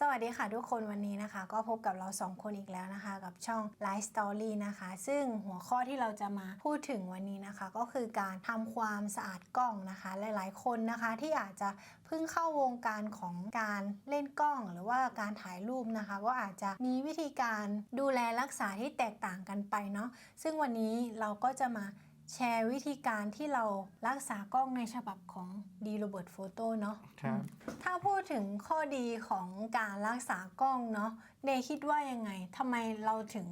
สวัสดีค่ะทุกคนวันนี้นะคะ ก็พบกับเราสองคนอีกแล้วนะคะ กับช่อง Life Story นะคะ ซึ่งหัวข้อที่เราจะมาพูดถึงวันนี้นะคะ ก็คือการทำความสะอาดกล้องนะคะ หลายๆ คนนะคะที่อาจจะเพิ่งเข้าวงการของการเล่นกล้อง หรือว่าการถ่ายรูปนะคะ ก็อาจจะมีวิธีการดูแลรักษาที่แตกต่างกันไปเนาะซึ่งวันนี้เราก็จะมา แชร์วิธีการที่เรารักษากล้องในฉบับของ D Robert Photo เนาะครับถ้าพูดถึงข้อดีของการรักษากล้องเนาะเดย์คิดว่ายังไงทำไมเราถึง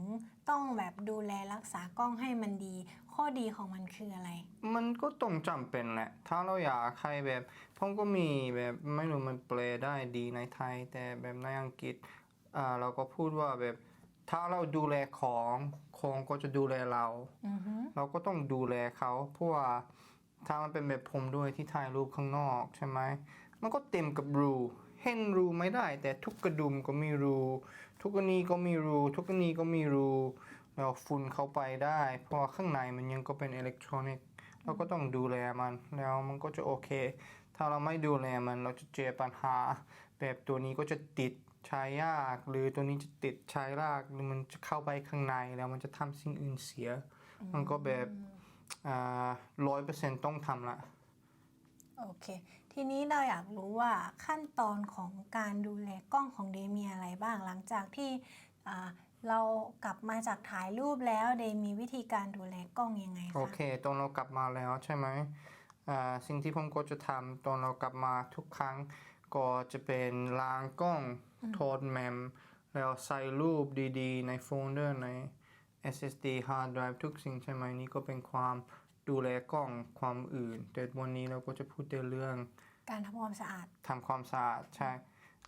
ต้องแบบดูแลรักษากล้องให้มันดี ข้อดีของมันคืออะไร มันก็ต้องจำเป็นแหละ ถ้าเราอยากให้แบบผมก็มีแบบไม่รู้มันแปลได้ดีในไทย แต่แบบในอังกฤษอ่าเราก็พูดว่าแบบถ้าเราดูแลของขอ งก็จะดูแลเราอือฮึเราก็ต้องดูแลเขาเพราะว่าถ้ามันเป็นแบบผมด้วยที่ถ่ายรูปข้างนอกใช่ไหมมันก็เต็มกับรูเห็นรูไม่ได้ แต่ทุกกระดุมก็มีรูทุกอันนี้ก็มีรูทุกอันนี้ก็มีรูแล้วฝุ่นเข้าไปได้ เพราะว่าข้างในมันยังก็เป็นอิเล็กทรอนิกส์เราก็ต้องดูแลมันแล้วมันก็จะโอเค ถ้าเราไม่ดูแลมันเราจะเจอปัญหา แบบตัวนี้ก็จะติด ใช้ยาก หรือตัวนี้จะติดใช้ยากหรือมันจะเข้าไปข้างในแล้วมันจะทำสิ่งอื่นเสีย มันก็แบบร้อยเปอร์เซ็นต์ต้องทำละโอเค ทีนี้เราอยากรู้ว่าขั้นตอนของการดูแลกล้องของเดย์มีอะไรบ้างหลังจากที่อ่าเรากลับมาจากถ่ายรูปแล้วเดย์มีวิธีการดูแลกล้องยังไงคะโอเค ตอนเรากลับมาแล้วใช่ไหมอ่าสิ่งที่ผมก็จะทำตอนเรากลับมาทุกครั้ง ก็จะเป็นล้างกล้องโทษแมม แล้วใส่รูปดีๆ ในโฟลเดอร์ใน SSD hard drive ทุกสิ่งใช่ไหมนี่ก็เป็นความดูแลกล้องความอื่น แต่วันนี้เราก็จะพูดแต่เรื่อง การทำความสะอาดทำความสะอาดใช่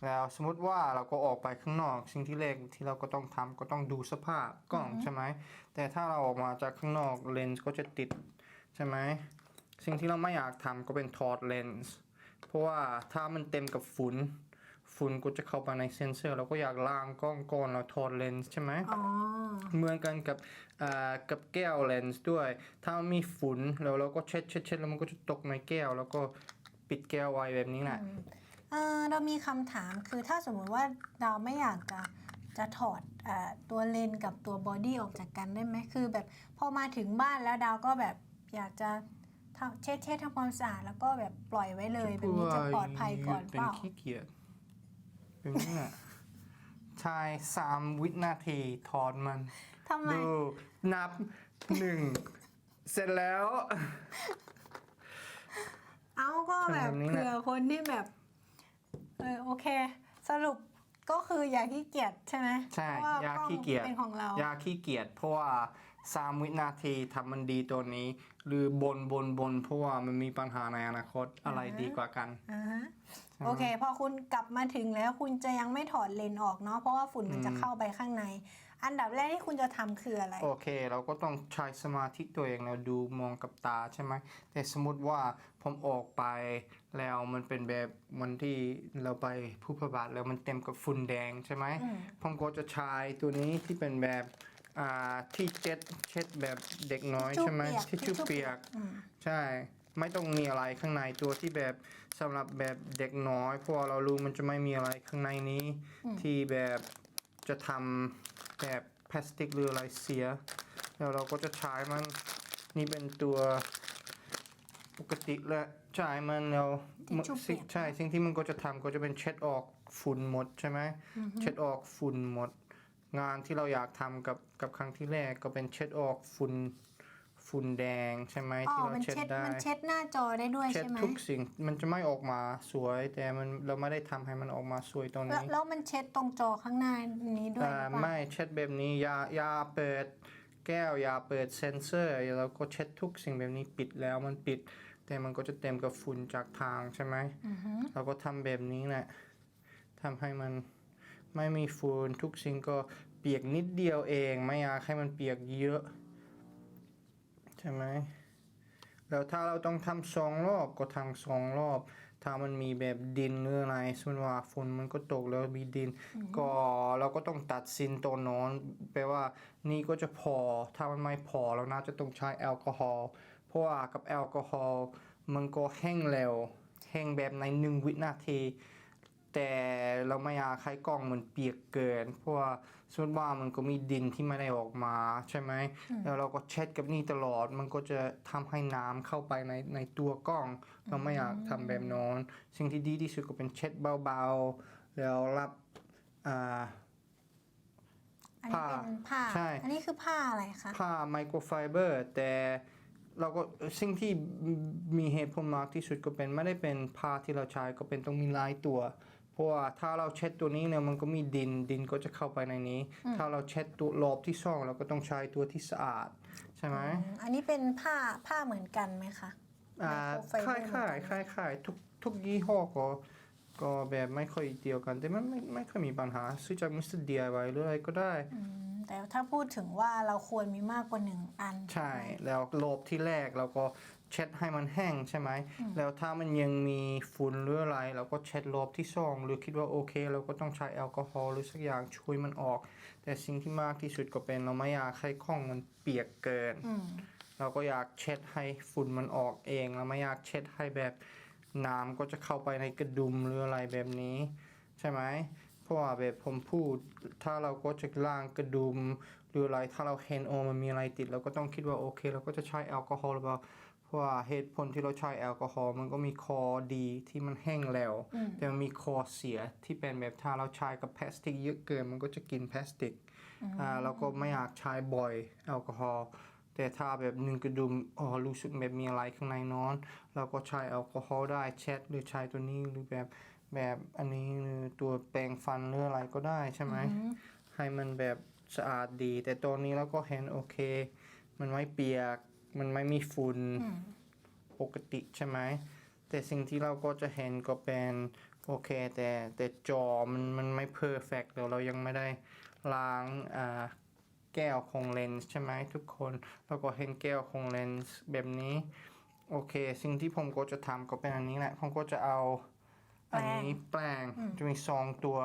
แล้วสมมติว่าเราก็ออกไปข้างนอก สิ่งที่แรกที่เราก็ต้องทำก็ต้องดูสภาพกล้องใช่ไหมแต่ถ้าเราออกมาจากข้างนอกเลนส์ก็จะติดใช่ไหมสิ่งที่เราไม่อยากทำก็เป็นถอดเลนส์เพ ราะว่าถ้ามันเต็มกับฝุ่นฝุ่นก็จะเข้าไปในเซนเซอร์เราก็อยากล้างกล้องก่อนเราถอดเลนส์ใช่ไหมอ๋อเหมือนกันกับอ่ากับแก้วเลนส์ด้วย ถ้ามีฝุ่นแล้วเราก็เช็ดเช็ดเช็ดแล้วมันก็จะตกในแก้ว แล้วก็ปิดแก้วไว้แบบนี้แหละเอ่อเรามีคำถามคือถ้าสมมุติว่าเราไม่อยากจะจะถอดเออตัวเลนส์กับตัวบอดี้ออกจากกันได้ไหมคือแบบพอมาถึงบ้านแล้วดาวก็แบบอยากจะทำ เช็ดเช็ดทำความสะอาดแล้วก็แบบปล่อยไว้เลยแบบนี้จะปลอดภัยก่อนเป็เปนล่าขี้เกียจเป็นนี่แหละใช่สามวินาทีถอดมันทำไมดูนับหนึ่งเสร็จแล้ว เอาก็แบบแบบนี้แหละเผื่อคนที่แบบ เออโอเค สรุปก็คืออย่าขี้เกียจใช่ไหมใช่เพราะว่อยาขี้เกียจเป็นของเราอยาขี้เกียจเพราะว่า สามวินาทีทำมันดีตัวนี้ หรือบนบนบนเพราะว่ามันมีปัญหาในอนาคตอะไรดีกว่ากัน อ่าฮะโอเค พอคุณกลับมาถึงแล้วคุณจะยังไม่ถอดเลนส์ออกเนาะเพราะว่าฝุ่นมันจะเข้าไปข้างใน อันดับแรกที่คุณจะทำคืออะไร โอเค เราก็ต้องใช้สมาธิตัวเองแล้วดูมองกับตาใช่ไหมแต่สมมติว่าผมออกไปแล้วมันเป็นแบบวันที่เราไปผู้พบาทแล้วมันเต็มกับฝุ่นแดงใช่ไหมผมก็จะใช้ตัวนี้ที่เป็นแบบ อ่าที่เช็ดเช็ดแบบเด็กน้อยทิชชู่ใช่ไหมเปียกที่ชู่ทิชชู่เปีเปียยกกอืมใช่ ไม่ต้องมีอะไรข้างในตัวที่แบบสำหรับแบบเด็กน้อยเพราะว่าเรารู้มันจะไม่มีอะไรข้างในนี้ ที่แบบจะทำแบบพลาสติกหรืออะไรเสีย แล้วเราก็จะใช้มันนี่เป็นตัวปกติและใช้มันแล้วทิชชู่เปียกใช่สิ่งที่มันก็จะทำก็จะเป็นเช็ดออกฝุ่นหมดใช่ไหมเช็ดออกฝุ่นหมด งานที่เราอยากทำกับกับครั้งที่แรกก็เป็นเช็ดออกฝุ่นฝุ่นแดงใช่ไหมอ๋อที่เรามันเช็ดเช็ดได้ มันเช็ดหน้าจอได้ด้วยเช็ดใช่ไหมทุกสิ่งมันจะไม่ออกมาสวย แต่มันเราไม่ได้ทำให้มันออกมาสวยตรงแล้วนี้แล้วมันเช็ดตรงจอข้างหน้านี้ด้วยหอ่ารือเปล่า ไม่เช็ดแบบนี้อย่าอย่าเปิดแก้วอย่าเปิดเซนเซอร์เราก็เช็ดทุกสิ่งแบบนี้ปิดแล้วมันปิด แต่มันก็จะเต็มกับฝุ่นจากทางใช่ไหมเราก็ทำแบบนี้แหละทำให้มัน ไม่มีฝุ่นทุกสิ่งก็เปียกนิดเดียวเอง ไม่อยากให้มันเปียกเยอะ ใช่ไหมแล้วถ้าเราต้องทำสองรอบก็ทำสองรอบ ถ้ามันมีแบบดินหรืออะไรสมมติว่าฝนมันก็ตกแล้วมีดิน ก็เราก็ต้องตัดสินตัวนอนแปลว่านี่ก็จะพอ ถ้ามันไม่พอเราน่าจะต้องใช้แอลกอฮอล์เพราะว่ากับแอลกอฮอล์มันก็แห้งเร็วแห้งแบบในหนึ่งวินาที แแต่เราไม่อยากให้กล้องมันเปียกเกิน เพราะว่าสมมติว่ามันก็มีดินที่ไม่ได้ออกมาใช่ไหมแล้วเราก็เช็ดกับนี่ตลอด มันก็จะทำให้น้ำเข้าไปในในตัวกล้อง เราไม่อยากทำแบบนอน สิ่งที่ดีที่สุดก็เป็นเช็ดเบาๆ แล้วรับอ่าอันนี้เป็นผ้าใช่อันนี้คือผ้าอะไรคะผ้าไมโครไฟเบอร์แต่เราก็สิ่งที่มีเหตุผลมากที่สุดก็เป็นไม่ได้เป็นผ้าที่เราใช้ก็เป็นต้องมีลายตัว เพราะว่าถ้าเราเช็ดตัวนี้เนี่ยมันก็มีดินดินก็จะเข้าไปในนี้ ถ้าเราเช็ดตัวรอบที่สองเราก็ต้องใช้ตัวที่สะอาด ใช่ไหมอืมอันนี้เป็นผ้าผ้าเหมือนกันไหมคะอ่าไมค่ายโครไฟเบอร์ค่ายเหมือนกันค่ายค่ายทุกทุกยี่ห้อก็ก็แบบไม่ค่อยเดียวกัน แต่มันไม่ไม่ค่อยมีปัญหาซื้อจากมิสเตอร์ DIY หรืออะไรก็ได้อืมแต่ถ้าพูดถึงว่าเราควรมีมากกว่าหนึ่งอัน ใช่ไหมแล้วโลบที่แรกเราก็ เช็ดให้มันแห้งใช่ไหม แล้วถ้ามันยังมีฝุ่นหรืออะไรเราก็เช็ดโลบที่สองหรือคิดว่าโอเค เราก็ต้องใช้แอลกอฮอล์หรือสักอย่างช่วยมันออก แต่สิ่งที่มากที่สุดก็เป็นเราไม่อยากให้ข้องมันเปียกเกินอืมเราก็อยากเช็ดให้ฝุ่นมันออกเองเราไม่อยากเช็ดให้แบบน้ำก็จะเข้าไปในกระดุมหรืออะไรแบบนี้ ใช่ไหมเพราะว่าแบบผมพูด ถ้าเราก็จะล้างกระดุมหรืออะไรถ้าเราเห็นโอมันมีอะไรติด เราก็ต้องคิดว่าโอเค เราก็จะใช้แอลกอฮอล์หรือเปล่า เพราะว่าเหตุผลที่เราใช้แอลกอฮอล์มันก็มีคอดีที่มันแห้งแล้วอืมแต่มันมีคอเสียที่เป็นแบบถ้าเราใช้กับพลาสติกเยอะเกินมันก็จะกินพลาสติกอ่าเราก็ไม่อยากใช้บ่อยแอลกอฮอล์แต่ถ้าแบบหนึ่งกระดุมอ๋อรู้สึกแบบมีอะไรข้างในนอน เราก็ใช้แอลกอฮอล์ได้เช็ดหรือใช้ตัวนี้หรือแบบแบบอันนี้หรือตัวแปรงฟันหรืออะไรก็ได้ใช่ไหมอืมให้มันแบบสะอาดดี แต่ตอนนี้เราก็เห็นโอเค มันไม่เปียก มันไม่มีฝุ่นอืมปกติใช่ไหม แต่สิ่งที่เราก็จะเห็นก็เป็นโอเคแต่แต่จอมันมันไม่เพอร์เฟกต์เดี๋ยวเรายังไม่ได้ล้างอ่าแก้วของเลนส์ใช่ไหมทุกคนเราก็เห็นแก้วของเลนส์แบบนี้ โอเค สิ่งที่ผมก็จะทำก็เป็นอันนี้แหละ ผมก็จะเอาอันนี้แปลงจะมีซองตัว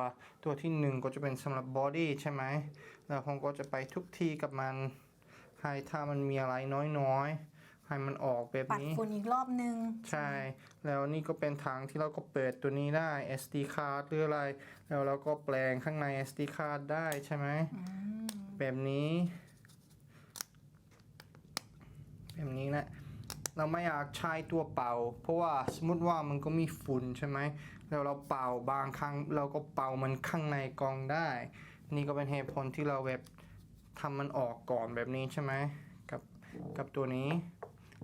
ตัวที่หนึ่งก็จะเป็นสำหรับบอดี้ใช่ไหมแล้วผมก็จะไปทุกที่กับมัน ให้ถ้ามันมีอะไรน้อยๆให้มันออกแบบปัดนี้ ฝุ่นอีกรอบนึง ใช่ แล้วนี่ก็เป็นทางที่เราก็เปิดตัวนี้ได้ SD card หรืออะไร แล้วเราก็แปลงข้างใน SD card ได้ใช่ไหมอืมแบบนี้ แบบนี้นะ เราไม่อยากใช้ตัวเป่า เพราะว่าสมมติว่ามันก็มีฝุ่นใช่ไหมแล้วเราเป่าบางครั้ง เราก็เป่ามันข้างในกล่องได้ นี่ก็เป็นเหตุผลที่เราแบบ ทำมันออกก่อนแบบนี้ใช่ไหมกับกับตัวนี้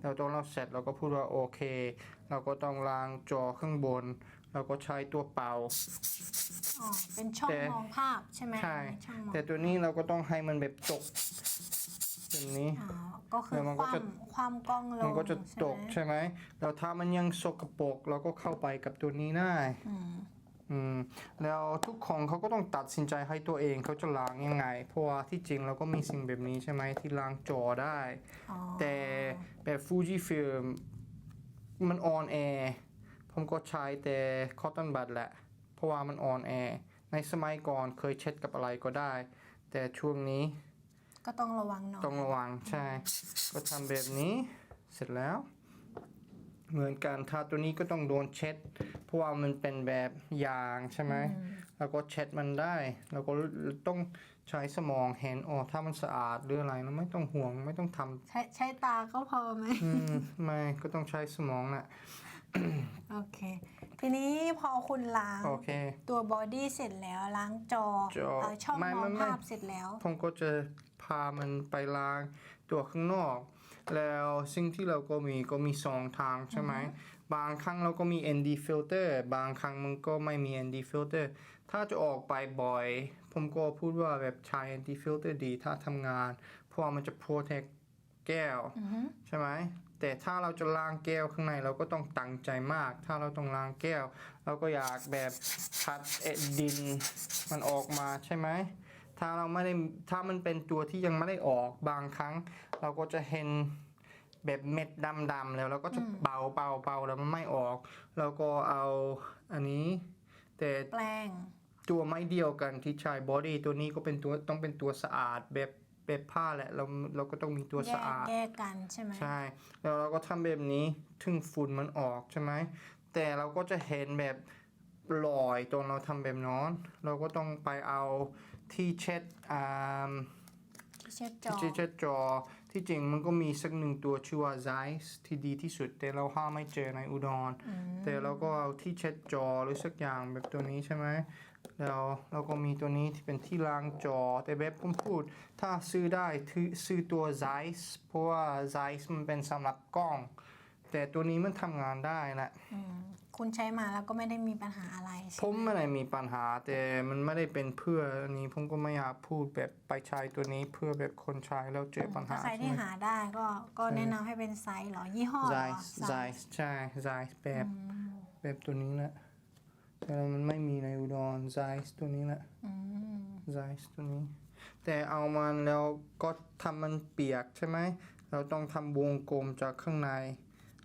แล้วตอนเราเสร็จเราก็พูดว่าโอเค เราก็ต้องล้างจอข้างบน เราก็ใช้ตัวเป่าอ๋อเป็นช่องแต่มองภาพใช่ไหมใช่อันนี้ช่องมองแต่ตัวนี้เราก็ต้องให้มันแบบตกแบบนี้อ๋อก็คือแล้วมันคก็วามจะความกล้องลงมันก็จะตกใช่ไหมใช่ไหมแล้วถ้ามันยังสกปรกเราก็เข้าไปกับตัวนี้ได้ อืมอืมแล้วทุกคนเขาก็ต้องตัดสินใจให้ตัวเองเขาจะล้างยังไง เพราะว่าที่จริงเราก็มีสิ่งแบบนี้ใช่ไหมที่ล้างจอได้ อ๋อ แต่แบบฟูจิฟิล์มมันออนแอร์ผมก็ใช้แต่คอตตอนบัดแหละ เพราะว่ามันออนแอร์ในสมัยก่อนเคยเช็ดกับอะไรก็ได้ แต่ช่วงนี้ก็ต้องระวังหน่อยต้องระวังใช่ ก็ทำแบบนี้เสร็จแล้ว เหมือนกันถ้าตัวนี้ก็ต้องโดนเช็ด เพราะว่ามันเป็นแบบยางใช่ไหมอืมแล้วก็เช็ดมันได้ แล้วก็ต้องใช้สมองเห็นอ๋อถ้ามันสะอาดหรืออะไรแล้วไม่ต้องห่วงไม่ต้องทำใช้ใช้ตาก็พอไหมอืมไม่ก็ต้องใช้สมองนะโอเค ทีนี้พอคุณล้างโอเคตัวบอดี้เสร็จแล้วล้างจอจอเอ่อช่องไม่มไม่องไม่ภาพเสร็จแล้วผมก็จะพามันไปล้างตัวข้างนอก แล้วสิ่งที่เราก็มีก็มีสองทางใช่ไหม บางครั้งเราก็มี ND filter บางครั้งมันก็ไม่มี ND filter ถ้าจะออกไปบ่อย ผมก็พูดว่าแบบใช้ ND filter ดี ถ้าทำงาน เพราะว่ามันจะ protect แก้วอือฮึใช่ไหมแต่ถ้าเราจะล้างแก้วข้างในเราก็ต้องตั้งใจมาก ถ้าเราต้องล้างแก้ว เราก็อยากแบบคัดเอ็ดดิน มันออกมาใช่ไหม ถ้าเราไม่ได้ถ้ามันเป็นตัวที่ยังไม่ได้ออกบางครั้ง เราก็จะเห็นแบบเม็ดดำๆแล้วเราก็จะเป่าเป่าเป่าแล้วมันไม่ออกเราก็เอาอันนี้ แต่แปลงตัวไม่เดียวกันที่ใช้บอดี้ตัวนี้ก็เป็นตัวต้องเป็นตัวสะอาดแบบแบบผ้าแหละเราเราก็ต้องมีตัวแยสะกอาดแยกกันใช่ไหมใช่แล้วเราก็ทำแบบนี้ถึงฝุ่นมันออกใช่ไหมแต่เราก็จะเห็นแบบลอยตรงเราทำแบบนั้นเราก็ต้องไปเอา ที่เช็ดอ่าเช็ดจอที่เช็ดจอที่จริงมันก็มีสักหนึ่งตัวชื่อว่า Zeiss ที่ดีที่สุด แต่เราหาไม่เจอในอุดร แต่เราก็เอาที่เช็ดจอหรือสักอย่างแบบตัวนี้ใช่ไหมแล้วเราก็มีตัวนี้ที่เป็นที่ล้างจอ แต่แบบผมพูด ถ้าซื้อได้ถือซื้อตัว Zeiss เพราะว่า Zeiss มันเป็นสำหรับกล้อง แต่ตัวนี้มันทำงานได้แหละอืม คุณใช้มาแล้วก็ไม่ได้มีปัญหาอะไรใช่ผมไม่ได้มีปัญหาแต่มันไม่ได้เป็นเพื่ออันนี้ผมก็ไม่อยากพูดแบบไปใช้ตัวนี้เพื่อแบบคนใช้แล้วเจอปัญหาถ้าใครใช่ที่ไหมหาได้ก็ก็แนะนำให้เป็นไซส์เหรอยี่ห้อเหรอ Zeiss Zeiss ใช่ Zeiss แบบแบบตัวนี้แหละแต่มันไม่มีในอุดร Zeiss ตัวนี้แหละ อืม Zeiss ตัวนี้ แต่เอามันแล้วก็ทำมันเปียกใช่ไหม เราต้องทำวงกลมจากข้างใน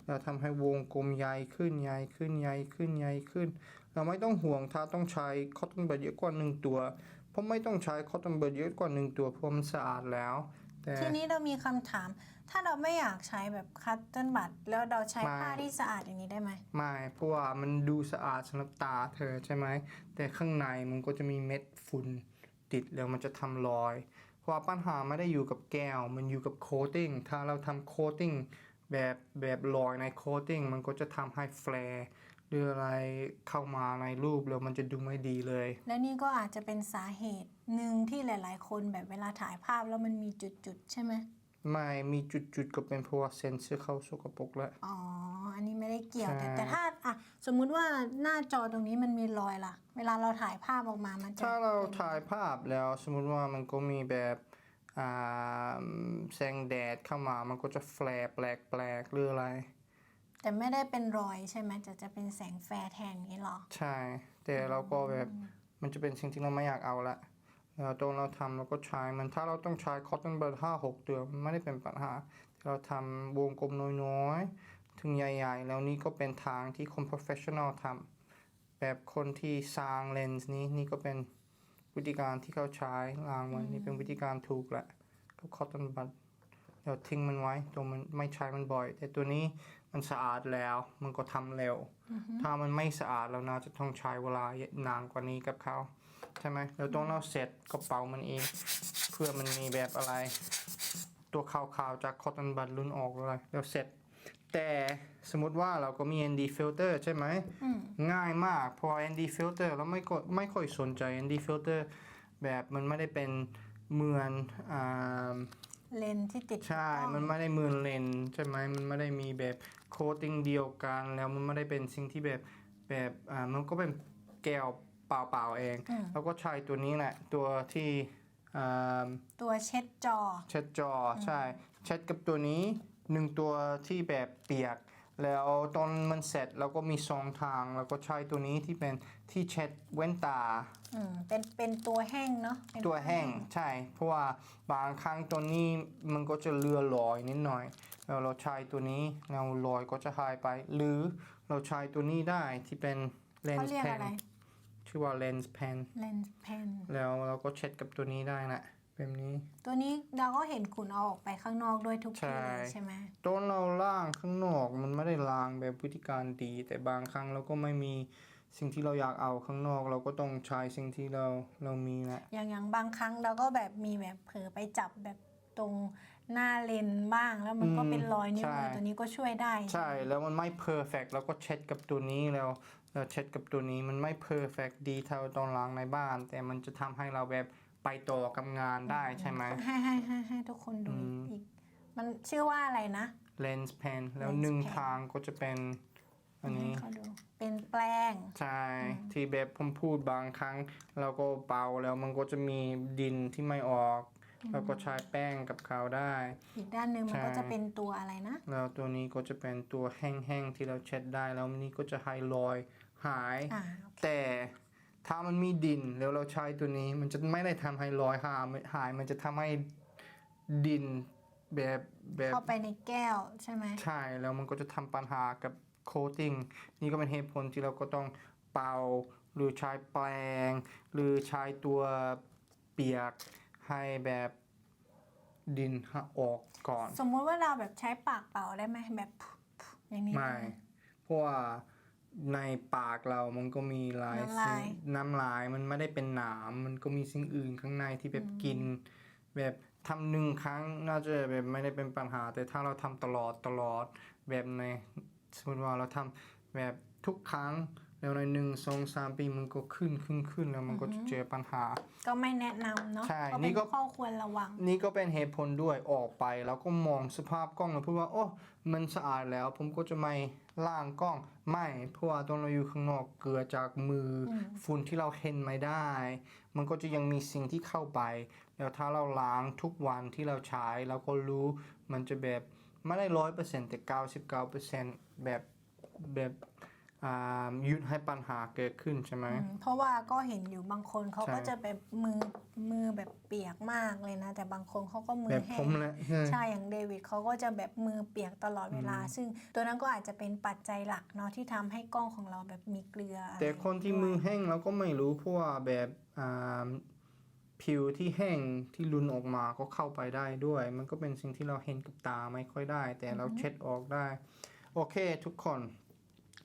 เราทำให้วงกลมใหญ่ขึ้นใหญ่ขึ้นใหญ่ขึ้นใหญ่ขึ้น เราไม่ต้องห่วงถ้าต้องใช้คอตตอนเบิร์ดเยอะกว่าหนึ่งตัว เพราะไม่ต้องใช้คอตตอนเบิร์ดเยอะกว่าหนึ่งตัวเพราะมันสะอาดแล้วแต่ทีนี้เรามีคำถาม ถ้าเราไม่อยากใช้แบบคัตเติ้ลบัตแล้วเราใช้ไม่ผ้าที่สะอาดอย่างนี้ได้ไหมไม่เพราะว่ามันดูสะอาดสำหรับตาเธอใช่ไหมแต่ข้างในมันก็จะมีเม็ดฝุ่นติดแล้วมันจะทำรอยเพราะว่าปัญหาไม่ได้อยู่กับแก้ว มันอยู่กับโคตติ้งถ้าเราทำโคตติ้ง แบบแบบรอยในโคตติ้งมันก็จะทำให้แฟร์หรืออะไรเข้ามาในรูปแล้วมันจะดูไม่ดีเลย และนี่ก็อาจจะเป็นสาเหตุหนึ่งที่หลาย ๆ คนแบบเวลาถ่ายภาพแล้วมันมีจุด ๆ ใช่ไหมไม่มีจุด ๆ ก็เป็นเพราะว่าเซนเซอร์เข้าสกปรกแล้ว อ๋อ อันนี้ไม่ได้เกี่ยวใช่แต่แต่ถ้าอะสมมุติว่าหน้าจอตรงนี้มันมีรอยล่ะ เวลาเราถ่ายภาพออกมามันจะถ้าเราถ่ายภาพแล้วสมมุติว่ามันก็มีแบบอ่า แสงแดดเข้ามามันก็จะแฟร์แปลกๆหรืออะไร แต่ไม่ได้เป็นรอยใช่ไหมจะจะเป็นแสงแฟร์แทนอย่างนี้หรอ ใช่ แต่เราก็แบบมันจะเป็นสิ่งที่เราไม่อยากเอาละแล้วตรงเราทำเราก็ใช้มันถ้าเราต้องใช้คอตตอนเบิร์ดห้าหกเดือนมันไม่ได้เป็นปัญหาแต่เราทำวงกลมน้อยๆ ถึงใหญ่ๆ แล้วนี่ก็เป็นทางที่คน professional ทำแบบคนที่สร้างเลนส์นี้นี่ก็เป็น วิธีการที่เขาใช้ล้างมันนี่เป็นวิธีการถูกแหละกับคอตตอนบัดเดี๋ยวทิ้งมันไว้ตัวมันไม่ใช้มันบ่อย แต่ตัวนี้มันสะอาดแล้วมันก็ทำเร็ว ถ้ามันไม่สะอาดเราน่าจะต้องใช้เวลานานกว่านี้กับเขาใช่ไหมแล้วตรงเราเสร็จก็เป่ามันเองเพื่อมันมีแบบอะไร ตัวขาวๆจากคอตตอนบัดรุ่นออกเลยแล้วเสร็จ แต่สมมติว่าเราก็มี ND filter ใช่ไหม อืม ง่ายมากเพอ ND filter เราไม่ก็ไม่ค่อยสนใจ ND filter แบบมันไม่ได้เป็นเหมือนอ่า เลนส์ที่ติดใช่ กล้องมันไม่ได้เหมือนเลนส์ใช่ไหม มันไม่ได้มีแบบโคตติ้งเดียวกัน แล้วมันไม่ได้เป็นสิ่งที่แบบแบบอ่ามันก็เป็นแก้วเปล่าๆเองอืมแล้วก็ใช้ตัวนี้แหละ ตัวที่อ่าตัวเช็ดจอ เช็ดจอใช่ เช็ดกับตัวนี้ หนึ่งตัวที่แบบเปียก แล้วตอนมันเสร็จเราก็มีสองทาง แล้วก็ใช้ตัวนี้ที่เป็นที่เช็ดแว่นตา อืมเป็นเป็นตัวแห้งเนาะเป็นตัวแห้งใช่ เพราะว่าบางครั้งตัวนี้มันก็จะเลือลอยนิดหน่อย แล้วเราใช้ตัวนี้แล้วรอยก็จะหายไป หรือเราใช้ตัวนี้ได้ที่เป็นเลนเขาส์เรียกแพอะไรนชื่อว่าเลนส์แพนเลนส์เพนแล้วเราก็เช็ดกับตัวนี้ได้นะ แบบนี้ ตัวนี้เราก็เห็นคุณเอาออกไปข้างนอกด้วยทุกใช่ทีเลยใช่ไหมตอนเราล่างข้างนอกมันไม่ได้ล้างแบบวิธีการดี แต่บางครั้งเราก็ไม่มีสิ่งที่เราอยากเอาข้างนอก เราก็ต้องใช้สิ่งที่เราเรามีนะอย่างอย่างบางครั้งเราก็แบบมีแบบเผลอไปจับแบบตรงหน้าเลนส์บ้าง แล้วมันก็อืมเป็นรอยนิ้วมือใช่ตัวนี้ก็ช่วยได้ ใช่แล้วมันไม่เพอร์เฟกเราก็เช็ดกับตัวนี้แล้วเราเช็ดกับตัวนี้มันไม่เพอร์เฟกดีเท่าตอนล้างในบ้าน แต่มันจะทำให้เราแบบ ไปต่อกับงานได้ใช่ไหมให้ให้ให้ให้ทุกคนดูอืมอีก มันชื่อว่าอะไรนะเลนส์แพนแล้ว Lens หนึ่ง pen ทางก็จะเป็นอันนี้ให้เขาดูเป็นแปลงใช่ที่แบบผมพูดบางครั้ง เราก็เป่าแล้วมันก็จะมีดินที่ไม่ออกเราก็ใช้แป้งกับเขาได้ อีกด้านหนึ่งมันใช่ก็จะเป็นตัวอะไรนะ แล้วตัวนี้ก็จะเป็นตัวแห้งๆที่เราเช็ดได้ แล้วนี่ก็จะให้รอยหายอ่าโอเคแต่ ถ้ามันมีดินแล้วเราใช้ตัวนี้ มันจะไม่ได้ทำให้รอยหายหาย มันจะทำให้ดินแบบแบบเข้าไปในแก้วใช่ไหมใช่แล้วมันก็จะทำปัญหากับโคตติ้งนี่ก็เป็นเหตุผลที่เราก็ต้องเป่าหรือใช้แปรงหรือใช้ตัวเปียกให้แบบดินออกก่อน สมมุติว่าเราแบบใช้ปากเป่าได้ไหมแบบอย่างนี้ไม่เพราะว่า ในปากเรามันก็มีหลายน้ำลายสิ่งน้ำลายมันไม่ได้เป็นหนามมันก็มีสิ่งอื่นข้างในที่แบบกิน แบบทำหนึ่งครั้งน่าจะแบบไม่ได้เป็นปัญหา แต่ถ้าเราทำตลอดตลอดแบบในสมมติว่าเราทำแบบทุกครั้งแล้วในหนึ่งสองสามปีมันก็ขึ้นขึ้นขึ้นแล้วมันก็จะเจอปัญหา ก็ไม่แนะนำเนาะใช่ก็นี่เป็นก็ข้อควรระวัง นี่ก็เป็นเหตุผลด้วยออกไปแล้วก็มองสภาพกล้องแล้วพูดว่า โอ้ มันสะอาดแล้ว ผมก็จะไม่ ล้างกล้องไม่เพราะว่าตอนเราอยู่ข้างนอกเกลือจากมืออม ฝุ่นที่เราเห็นไม่ได้ มันก็จะยังมีสิ่งที่เข้าไป แล้วถ้าเราล้างทุกวันที่เราใช้เราก็รู้มันจะแบบไม่ได้ร้อยเปอร์เซ็นต์แต่เก้าสิบเก้าเปอร์เซ็นต์แบบแบบอ่าห ยุดให้ปัญหาเกิดขึ้นใช่ไหมอืมเพราะว่าก็เห็นอยู่บางคนเขาใช่ก็จะแบบมือมือแบบเปียกมากเลยนะ แต่บางคนเขาก็มืแบอบแห้ผงมแหละใช่อย่างเดวิดเขาก็จะแบบมือเปียกตลอดเวลา ซึ่งตัวนั้นก็อาจจะเป็นปัจจัยหลักเนาะที่ทำให้กล้องของเราแบบมีเกลืออะไรแต่คนที่มือแห้งเราก็ไม่รู้เพราะว่าแบบอ่าผิวที่แห้งที่รุนออกมาก็เข้าไปได้ด้วย มันก็เป็นสิ่งที่เราเห็นกับตาไม่ค่อยได้ แต่เราเช็ดออกได้ โอเค ทุกคน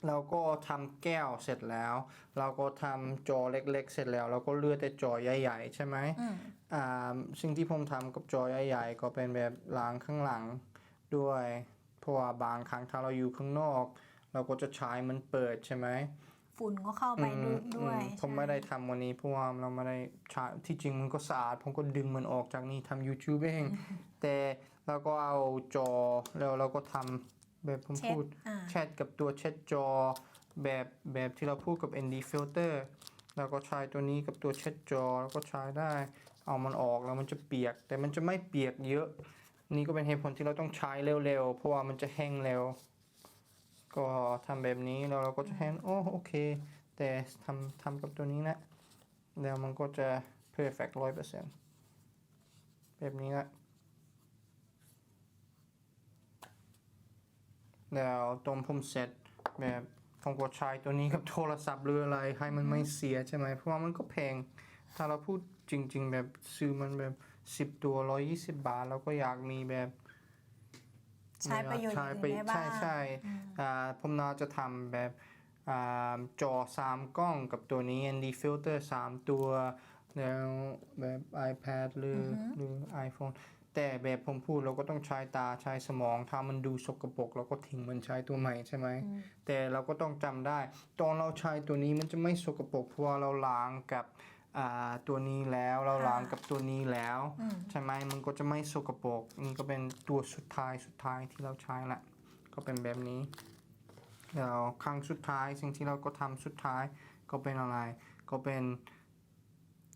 เราก็ทำแก้วเสร็จแล้ว เราก็ทำจอเล็ก ๆ เสร็จแล้ว เราก็เลือกแต่จอใหญ่ ๆ ใช่ไหมอืมอ่าสิ่งที่ผมทำกับจอใหญ่ๆ ก็เป็นแบบล้างข้างหลังด้วยเพราะว่าบางครั้งถ้าเราอยู่ข้างนอก เราก็จะใช้มันเปิดใช่ไหมฝุ่นก็เข้าไปดูด้วยอืมผมไม่ได้ทำวันนี้เพราะว่าเราไม่ได้ใช้ที่จริงมันก็สะอาดผมก็ดึงมันออกจากนี่ทำ YouTube เอง แต่เราก็เอาจอแล้วเราก็ทำ แบบผมเช็ดพูดอ่าแชทกับตัวเช็ดจอ แบบแบบที่เราพูดกับ ND filter แล้วก็ใช้ตัวนี้กับตัวเช็ดจอแล้วก็ใช้ได้ เอามันออกแล้วมันจะเปียก แต่มันจะไม่เปียกเยอะ นี่ก็เป็นเหตุผลที่เราต้องใช้เร็วๆ เพราะว่ามันจะแห้งเร็ว ก็ทำแบบนี้แล้วเราก็จะเห็นโอ้โอเค แต่ทำทำกับตัวนี้นะ แล้วมันก็จะ perfect ร้อยเปอร์เซ็นต์แบบนี้นะ แล้วตรงผมเสร็จแบบผมก็ใช้ตัวนี้กับโทรศัพท์หรืออะไรให้มันไม่เสียใช่ไหมเพราะว่ามันก็แพง ถ้าเราพูดจริง ๆ แบบซื้อมันแบบสิบตัวร้อยยี่สิบบาทเราก็อยากมีแบบ ใช้ประโยชน์ใช้อื่นไปได้บ้างใช่ใช่อืมอ่าผมน่าจะทำแบบอ่าจอสามกล้องกับตัวนี้ ND filter สามตัว แล้วแบบ iPad หรืออหรือ iPhone แต่แบบผมพูดเราก็ต้องใช้ตาใช้สมอง ถ้ามันดูสกปรกเราก็ทิ้งมันใช้ตัวใหม่ใช่ไหม แต่เราก็ต้องจำได้ ตอนเราใช้ตัวนี้มันจะไม่สกปรกเพราะว่าเราล้างกับอ่าตัวนี้แล้วเราล้างกับตัวนี้แล้วอืมใช่ไหมมันก็จะไม่สกปรกนี่ก็เป็นตัวสุดท้ายสุดท้ายที่เราใช้ละก็เป็นแบบนี้แล้วครั้งสุดท้ายสิ่งที่เราก็ทำสุดท้ายก็เป็นอะไร ก็เป็น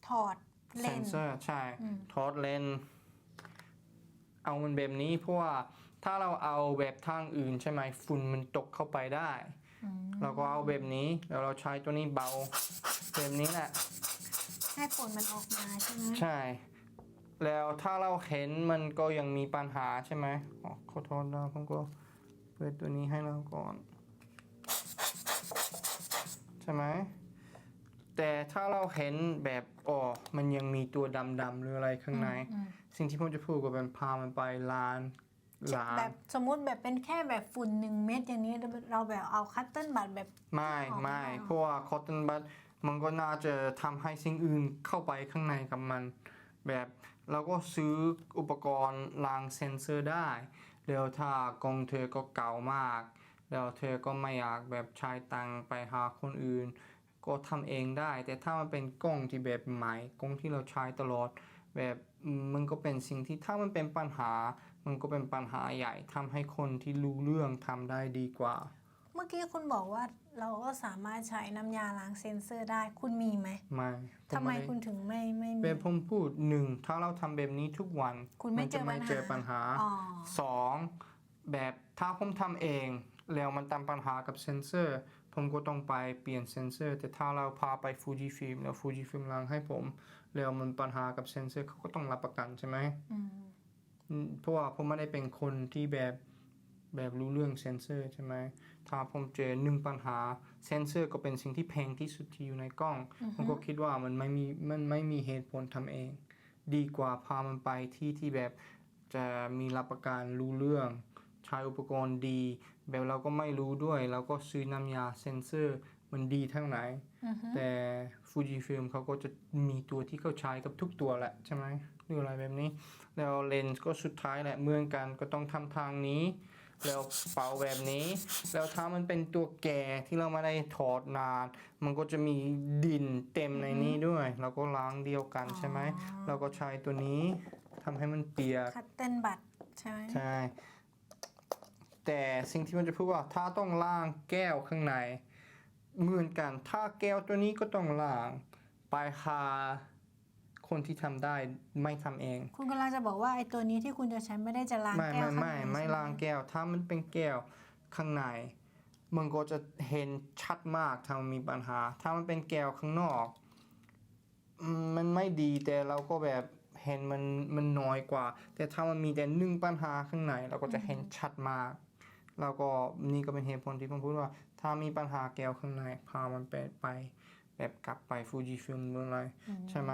ถอดเลเซนนเซอร์ใช่อืมทอดเลนส์ เอามันแบบนี้ เพราะว่าถ้าเราเอาแบบทางอื่นใช่ไหมฝุ่นมันตกเข้าไปได้อืมเราก็เอาแบบนี้แล้วเราใช้ตัวนี้เบาแบบนี้แหละให้ฝนมันออกมาใช่ไหมใช่ แล้วถ้าเราเห็นมันก็ยังมีปัญหาใช่ไหมอ๋อขอโทษนะผมก็เปิดตัวนี้ให้เราก่อน ใช่ไหมแต่ถ้าเราเห็นแบบอ๋อมันยังมีตัวดำๆหรืออะไรข้างในอืม สิ่งที่ผมจะพูดก็เป็นพามันไปล้านล้างแบบสมมุติแบบเป็นแค่แบบฝุ่นหนึ่งเม็ดอย่างนี้เราแบบเอาคัตเติ้ลบัตแบบไม่อ๋อไม่ไม่เอาเพราะว่าคอตตอนบัดมันก็น่าจะทำให้สิ่งอื่นเข้าไปข้างในกับมัน แบบเราก็ซื้ออุปกรณ์ล้างเซ็นเซอร์ได้แล้วถ้ากล้องเธอก็เก่ามาก แล้วเธอก็ไม่อยากแบบใช้ตังค์ไปหาคนอื่น ก็ทำเองได้ แต่ถ้ามันเป็นกล้องที่แบบใหม่กล้องที่เราใช้ตลอด แบบอืมมันก็เป็นสิ่งที่ถ้ามันเป็นปัญหา มันก็เป็นปัญหาใหญ่ทำให้คนที่รู้เรื่องทำได้ดีกว่า เมื่อกี้คุณบอกว่าเราก็สามารถใช้น้ำยาล้างเซ็นเซอร์ได้คุณมีไหมไม่ผทำไมด้คุณถึงไม่ไม่มีแบบผมพูดหนึ่งถ้าเราทำแบบนี้ทุกวัน คุณไม่นจะไม่เจเจออปัปัญญหาหาอ๋อสองแบบถ้าผมทำเอง แล้วมันตามปัญหากับเซนเซอร์ผมก็ต้องไปเปลี่ยนเซนเซอร์ แต่ถ้าเราพาไปฟูจิฟิล์มแล้วฟูจิฟิล์มล้างให้ผม แล้วมันปัญหากับเซนเซอร์เขาก็ต้องรับประกันใช่ไหมอืมอืมเพราะว่าผมไม่ได้เป็นคนที่แบบแบบรู้เรื่องเซนเซอร์ใช่ไหมถ้าผมเจอหนึ่งปัญหาเซนเซอร์ก็เป็นสิ่งที่แพงที่สุดที่อยู่ในกล้อง ผมก็คิดว่ามันไม่มีมันไม่มีเหตุผลทำเอง ดีกว่าพามันไปที่ที่แบบจะมีรับประกันรู้เรื่อง ใช้อุปกรณ์ดี แบบเราก็ไม่รู้ด้วย เราก็ซื้อน้ำยาเซนเซอร์ มันดีเท่าไหนอือฮึแต่ฟูจิฟิล์มเขาก็จะมีตัวที่เขาใช้กับทุกตัวแหละใช่ไหมหรืออะไรแบบนี้ แล้วเลนส์ก็สุดท้ายแหละเหมือนกันก็ต้องทำทางนี้ แล้วเป่าแบบนี้ แล้วถ้ามันเป็นตัวแก่ที่เราไม่ได้ถอดนาน มันก็จะมีดินเต็มในนี้ด้วยเราก็ล้างเดียวกันใช่ไหมเราก็ใช้ตัวนี้ทำให้มันเปียกคัตเต้นบัตใช่ไหมใช่แต่สิ่งที่มันจะพูดว่าถ้าต้องล้างแก้วข้างใน เหมือนกัน ถ้าแก้วตัวนี้ก็ต้องล้าง ไปหาคนที่ทำได้ไม่ทำเอง คุณกำลังจะบอกว่าไอ้ตัวนี้ที่คุณจะใช้ไม่ได้จะล้างไม่แก้วไม่ข้างไม่ในไม่ใช่หล้างแก้ว ถ้ามันเป็นแก้วข้างใน มันก็จะเห็นชัดมากถ้ามันมีปัญหา ถ้ามันเป็นแก้วข้างนอกอืมมันไม่ดีแต่เราก็แบบเห็นมันมันน้อยกว่า แต่ถ้ามันมีแต่หนึ่งปัญหาข้างในเราก็จะเห็นชัดมาก แล้วก็นี่ก็เป็นเหตุผลที่ผมพูดว่า ถ้ามีปัญหาแก้วข้างในพามันไปไป แบบกลับไปฟูจิฟิล์มหรืออะไรใช่ไหม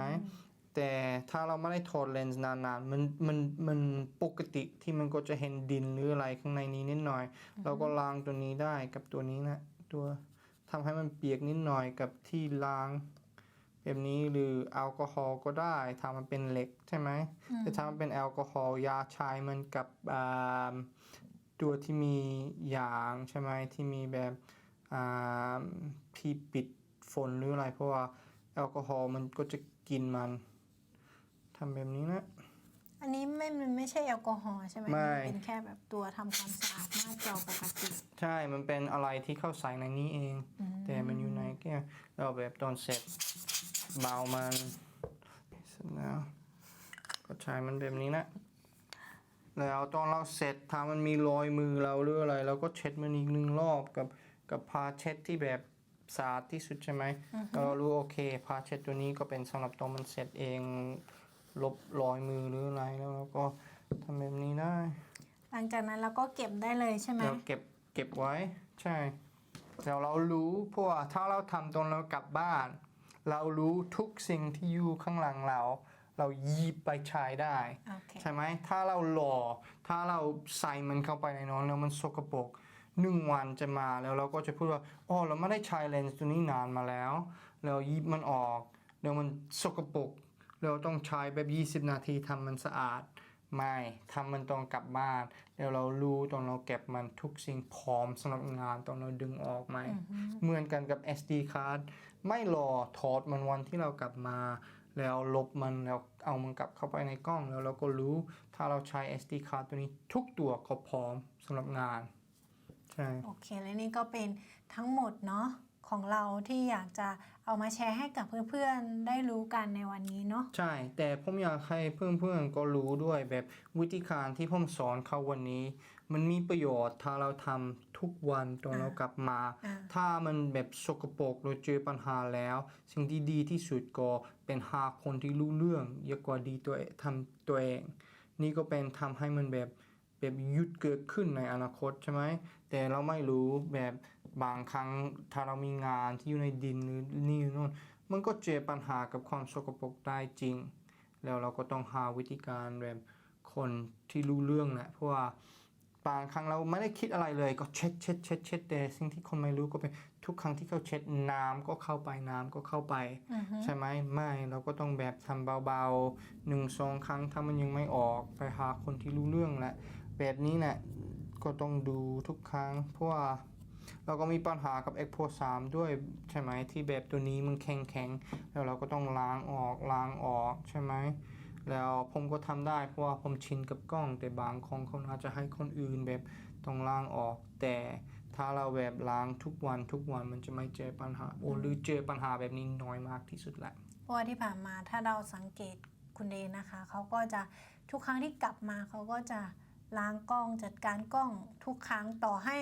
แต่ถ้าเราไม่ได้ถอดเลนส์นานๆ มันมันมันปกติที่มันก็จะเห็นดินหรืออะไรข้างในนี้นิดหน่อย เราก็ล้างตัวนี้ได้กับตัวนี้นะ ตัวทำให้มันเปียกนิดหน่อยกับที่ล้าง แบบนี้หรือแอลกอฮอล์ก็ได้ถ้ามันเป็นเหล็กใช่ไหมแต่ถ้ามันเป็นแอลกอฮอล์ยาชายมันกับอ่าตัวที่มียางใช่ไหมที่มีแบบอ่า ที่ปิดฝนหรืออะไร เพราะว่าแอลกอฮอล์มันก็จะกินมันทำแบบนี้นะ อันนี้ไม่มันไม่ใช่แอลกอฮอล์ใช่ไหมไม่นเป็นแค่แบบตัวทำความสะอาดหน้าจอปกติ ใช่ มันเป็นอะไรที่เข้าใส่ในนี้เอง แต่มันอยู่ในแก้วเราแบบตอนเสร็จเบามันเสร็จแล้วก็ใช้มันแบบนี้นะแล้วตอนเราเสร็จถ้ามันมีรอยมือเราหรืออะไรเราก็เช็ดมันอีกหนึ่งรอบกับ กับพาเช็ดที่แบบสะอาดที่สุดใช่ไหมแล้วเรารู้โอเคพาเช็ดตัวนี้ก็เป็นสำหรับตอนมันเสร็จเองลบรอยมือหรืออะไรแล้วเราก็ทำแบบนี้ได้ หลังจากนั้นเราก็เก็บได้เลยใช่ไหมเราเก็บเก็บไว้ใช่แล้วเรารู้เพราะว่าถ้าเราทำตอนเรากลับบ้าน เรารู้ทุกสิ่งที่อยู่ข้างหลังเรา เราหยิบไปใช้ได้โอเคใช่ไหมถ้าเราหล่อถ้าเราใส่มันเข้าไปในน้องแล้วมันสกปรก หนึ่งวันจะมาแล้วเราก็จะพูดว่าอ๋อเราไม่ได้ใช้เลนส์ตัวนี้นานมาแล้วแล้วหยิบมันออกแล้วมันสกปรกเราต้องใช้แบบ 20 นาทีทำมันสะอาดไม่ทำมันตอนกลับบ้านแล้วเรารู้ตอนเราเก็บมันทุกสิ่งพร้อมสำหรับงานตอนเราดึงออกไหมเหมือนกันกับ SD card ไม่รอถอดมันวันที่เรากลับมา แล้วลบมันแล้วเอามันกลับเข้าไปในกล้องแล้วเราก็รู้ถ้าเราใช้ SD card ตัวนี้ทุกตัวก็พร้อมสำหรับงาน ใช่โอเค และนี่ก็เป็นทั้งหมดเนาะของเราที่อยากจะเอามาแชร์ให้กับเพื่อนๆ ได้รู้กันในวันนี้เนาะใช่ แต่ผมอยากให้เพื่อนๆก็รู้ด้วยแบบวิธีการที่ผมสอนเขาวันนี้ มันมีประโยชน์ถ้าเราทำทุกวันตอนเรากลับมาอ่าถ้ามันแบบสกปรกเราเจอปัญหาแล้ว สิ่งที่ดีที่สุดก็เป็นหาคนที่รู้เรื่องเยอะกว่าดีตัวเองทำตัวเอง นี่ก็เป็นทำให้มันแบบ แบบหยุดเกิดขึ้นในอนาคตใช่ไหมแต่เราไม่รู้แบบบางครั้งถ้าเรามีงานที่อยู่ในดินหรือนี่หรือนู่นมันก็เจอปัญหากับความสกปรกได้จริง แล้วเราก็ต้องหาวิธีการแบบคนที่รู้เรื่องแหละเพราะว่าบางครั้งเราไม่ได้คิดอะไรเลยก็เช็ดเช็ดเช็ดเช็ดแต่สิ่งที่คนไม่รู้ก็เป็นทุกครั้งที่เขาเช็ดน้ำก็เข้าไปน้ำก็เข้าไปอือฮึใช่ไหมไม่เราก็ต้องแบบทำเบาๆหนึ่งสองครั้งถ้ามันยังไม่ออกไปหาคนที่รู้เรื่องแหละ แบบนี้แหละก็ต้องดูทุกครั้ง เพราะว่าเราก็มีปัญหากับ Expo 3 ด้วยใช่ไหมที่แบบตัวนี้มันแข็งแข็งแล้วเราก็ต้องล้างออกล้างออกใช่ไหมแล้วผมก็ทำได้เพราะว่าผมชินกับกล้อง แต่บางคนเขาอาจจะให้คนอื่นแบบต้องล้างออก แต่ถ้าเราแบบล้างทุกวันทุกวันมันจะไม่เจอปัญหาโอ้หรือเจอปัญหาแบบนี้น้อยมากที่สุดแหละเพราะว่าที่ผ่านมาถ้าเราสังเกตคุณเดนนะคะเขาก็จะทุกครั้งที่กลับมาเขาก็จะ ล้างกล้องจัดการกล้องทุกครั้งต่อให้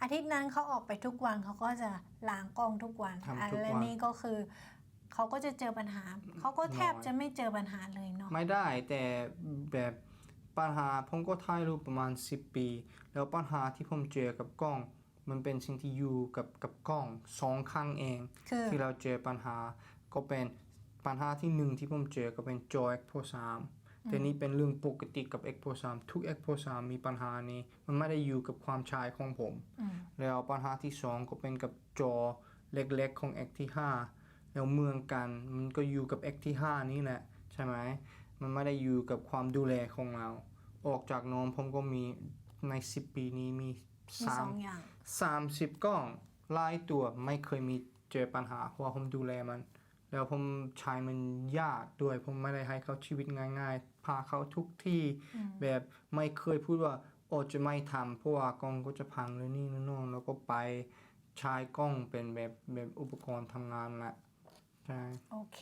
อาทิตย์นั้นเขาออกไปทุกวันเขาก็จะล้างกล้องทุกวันทำทุกวันอัและนี่ก็คือเขาก็จะเจอปัญหาเขาก็แทบจะไม่เจอปัญหาเลยเนาะไม่ได้แต่แบบปัญหาผมก็ถ่ายรูปประมาณ 10 ปี แล้วปัญหาที่ผมเจอกับกล้อง มันเป็นสิ่งที่อยู่กับกับกล้องสองครั้งเอง คือที่เราเจอปัญหาก็เป็นปัญหาที่หนึ่งที่ผมเจอก็เป็น Joy Expo 3 แต่นี่เป็นเรื่องปกติกับ Expo 3ทุก Expo 3มีปัญหานี้มันไม่ได้อยู่กับความชายของผมอืมแล้วปัญหาที่สองก็เป็นกับจอเล็กๆของ X ที่5แล้วเมืองกันมันก็อยู่กับ X ที่5นี่แหละใช่ไหมมันไม่ได้อยู่กับความดูแลของเรา ออกจากนมผมก็มีใน10ปีนี้มีมีสาสมองอย่าง30กล้องหลายตัวไม่เคยมีเจอปัญหาเพราะว่าผมดูแลมัน แล้วผมใช้มันยากด้วยผมไม่ได้ให้เขาชีวิตง่าย ๆ พาเขาทุกที่แบบไม่เคยพูดว่าโอ้จะไม่ทำเพราะว่ากล้องก็จะพังเลยนี่นั่นโน่นแล้วก็ไปใช้กล้องเป็นแบบแบบอุปกรณ์ทำงานแหละใช่โอเค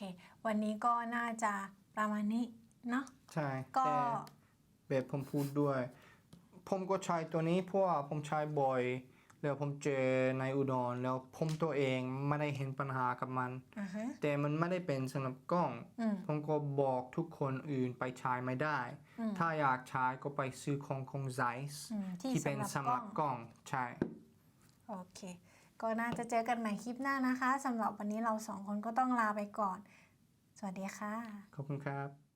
วันนี้ก็น่าจะประมาณนี้เนาะใช่ก็แต่แบบผมพูดด้วย ผมก็ใช้ตัวนี้เพราะว่าผมใช้บ่อย แล้วผมเจอในอุดรแล้วผมตัวเองไม่ได้เห็นปัญหากับมันอ่าฮะแต่มันไม่ได้เป็นสำหรับกล้องอืมผมก็บอกทุกคนอื่นไปใช้ไม่ได้อืมถ้าอยากใช้ก็ไปซื้อของของ Zeiss อืมที่ที่เป็นสำสำหหรัรับบกกล้องล้องใช่โอเค ก็น่าจะเจอกันใหม่คลิปหน้านะคะสำหรับวันนี้เราสองคนก็ต้องลาไปก่อน สวัสดีค่ะ ขอบคุณครับ